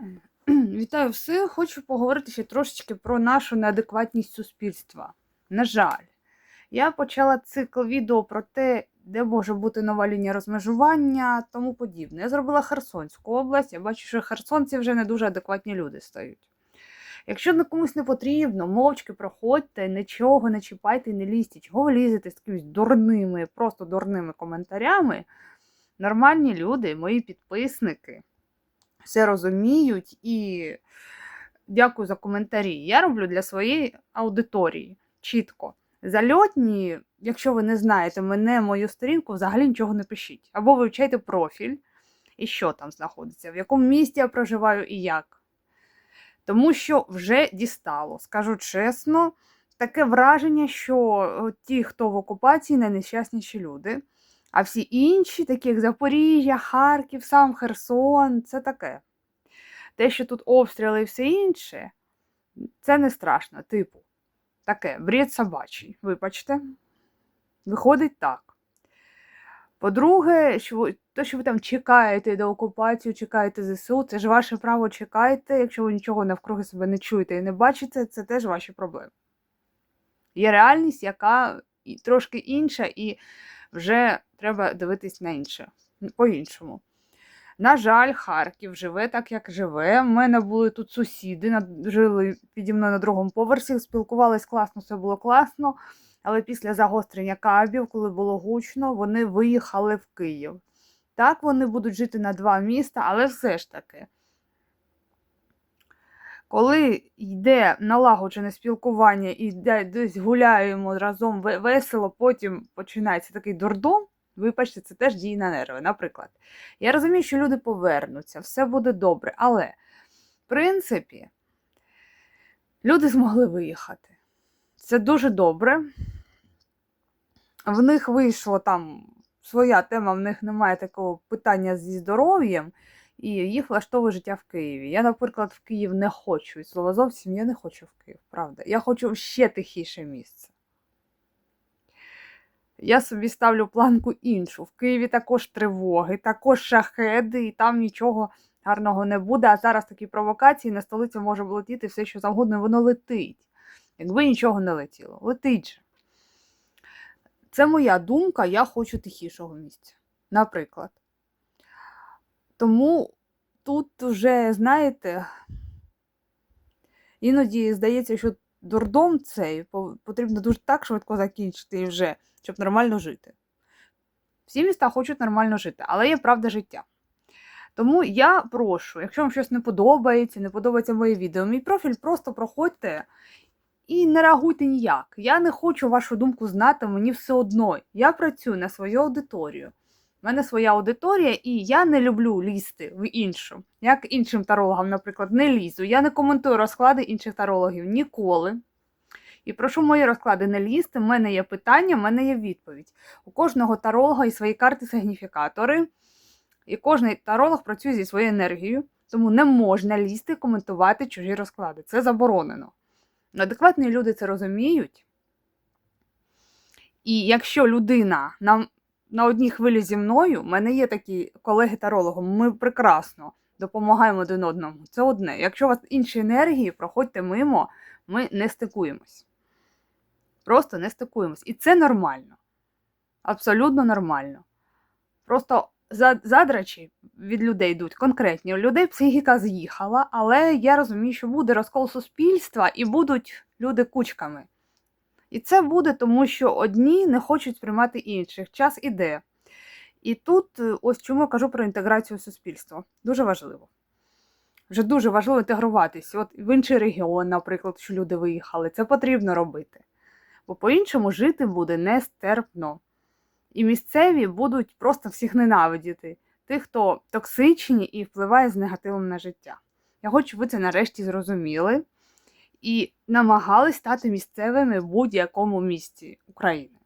Вітаю всіх! Хочу поговорити ще трошечки про нашу неадекватність суспільства. На жаль, я почала цикл відео про те, де може бути нова лінія розмежування, тому подібне. Я зробила Херсонську область, я бачу, що херсонці вже не дуже адекватні люди стають. Якщо на комусь не потрібно, мовчки проходьте, нічого не чіпайте не лізьте. Чого ви лізете з якимись дурними, просто дурними коментарями? Нормальні люди, мої підписники, все розуміють і дякую за коментарі. Я роблю для своєї аудиторії чітко. Зальотні, якщо ви не знаєте мене, мою сторінку, взагалі нічого не пишіть. Або вивчайте профіль і що там знаходиться, в якому місті я проживаю і як. Тому що вже дістало, скажу чесно, таке враження, що ті, хто в окупації, найнещасніші люди. А всі інші, такі як Запоріжжя, Харків, сам Херсон, це таке. Те, що тут обстріли і все інше, це не страшно. Типу, таке, бред собачий, вибачте. Виходить так. По-друге, що ви, те, що ви там чекаєте до окупації, чекаєте ЗСУ, це ж ваше право чекайте. Якщо ви нічого навкруги себе не чуєте і не бачите, це теж ваші проблеми. Є реальність, яка трошки інша, і вже треба дивитись на інше, по-іншому. На жаль, Харків живе так, як живе. У мене були тут сусіди, жили піді мною на другому поверсі, спілкувались класно, все було класно. Але після загострення кабів, коли було гучно, вони виїхали в Київ. Так, вони будуть жити на два міста, але все ж таки. Коли йде налагоджене спілкування і десь гуляємо разом весело, потім починається такий дурдом, вибачте, це теж діє на нерви. Наприклад, я розумію, що люди повернуться, все буде добре, але, в принципі, люди змогли виїхати. Це дуже добре. В них вийшло там своя тема, в них немає такого питання зі здоров'ям, і їх влаштовує життя в Києві. Я, наприклад, в Київ не хочу. І слова зовсім я не хочу в Київ, правда. Я хочу в ще тихіше місце. Я собі ставлю планку іншу. В Києві також тривоги, також шахеди, і там нічого гарного не буде. А зараз такі провокації на столицю може влетіти все, що завгодно, воно летить. Якби нічого не летіло. Летить же. Це моя думка, я хочу тихішого місця. Наприклад. Тому тут вже, знаєте, іноді здається, що дурдом цей потрібно дуже так швидко закінчити вже, щоб нормально жити. Всі міста хочуть нормально жити, але є правда життя. Тому я прошу, якщо вам щось не подобається, не подобається моє відео, мій профіль просто проходьте і не реагуйте ніяк. Я не хочу вашу думку знати, мені все одно. Я працюю на свою аудиторію. У мене своя аудиторія, і я не люблю лізти в іншу. Як іншим тарологам, наприклад, не лізу. Я не коментую розклади інших тарологів ніколи. І прошу мої розклади не лізти. У мене є питання, в мене є відповідь. У кожного таролога і свої карти сигніфікатори. І кожен таролог працює зі своєю енергією, тому не можна лізти коментувати чужі розклади. Це заборонено. Адекватні люди це розуміють. І якщо людина на на одній хвилі зі мною, в мене є такі колеги-тарологи, ми прекрасно допомагаємо один одному. Це одне. Якщо у вас інші енергії, проходьте мимо, ми не стикуємось. Просто не стикуємось. І це нормально. Абсолютно нормально. Просто задрачі від людей йдуть конкретні. У людей психіка з'їхала, але я розумію, що буде розкол суспільства і будуть люди кучками. І це буде тому, що одні не хочуть сприймати інших. Час іде. І тут е, ось чому я кажу про інтеграцію суспільства. Дуже важливо. Вже дуже важливо інтегруватися. От в інший регіон, наприклад, що люди виїхали, це потрібно робити. Бо по-іншому жити буде нестерпно. І місцеві будуть просто всіх ненавидіти, тих, хто токсичні і впливає з негативом на життя. Я хочу, щоб ви це нарешті зрозуміли і намагались стати місцевими в будь-якому місті України.